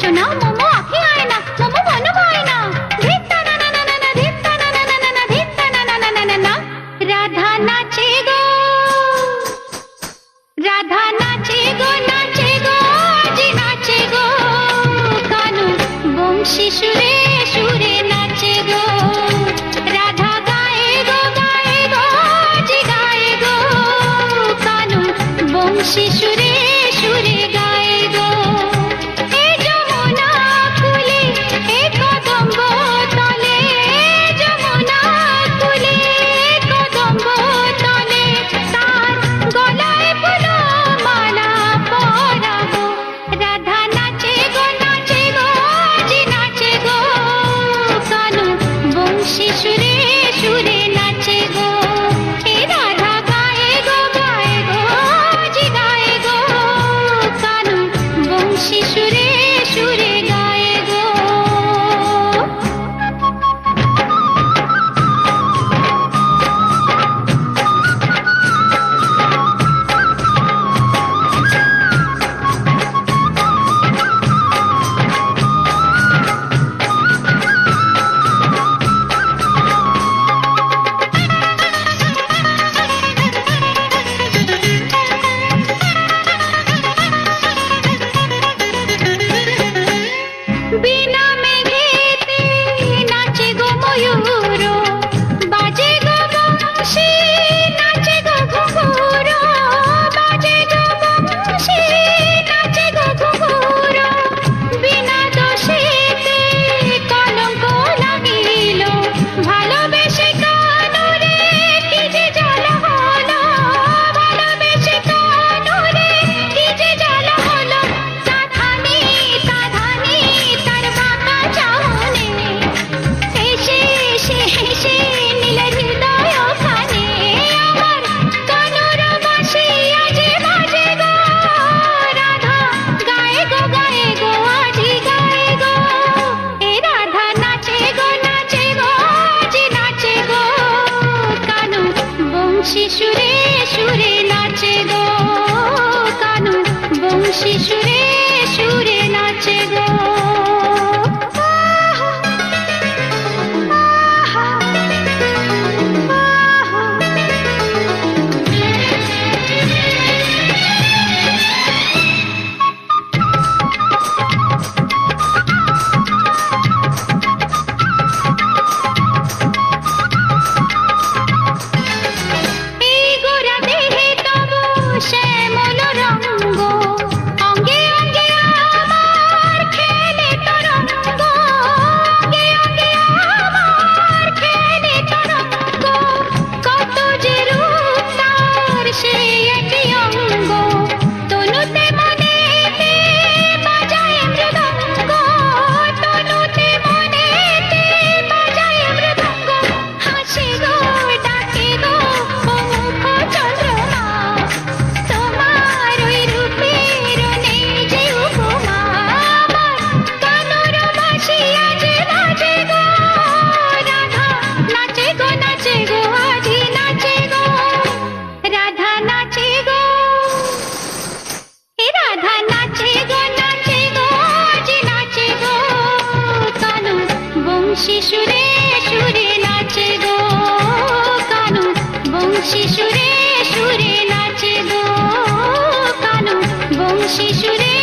বাসনা মোমো আখে আয় না মোমো মনো হয় না ধিত্তা না না না না না ধিত্তা না না না না ধিত্তা না না না না না রাধা নাচে গো রাধা নাচে গো নাচে গো আজ নাচে গো কানু বংশী সুরে সুরে শিশুরে শিশুরে সুরে সুরে নাচে গো কানু বংশী সুরে মেলো রঙ্গ শিশুরে সুরে নাচে গো কানু। বংশী সুরে কানু। বংশী সুরে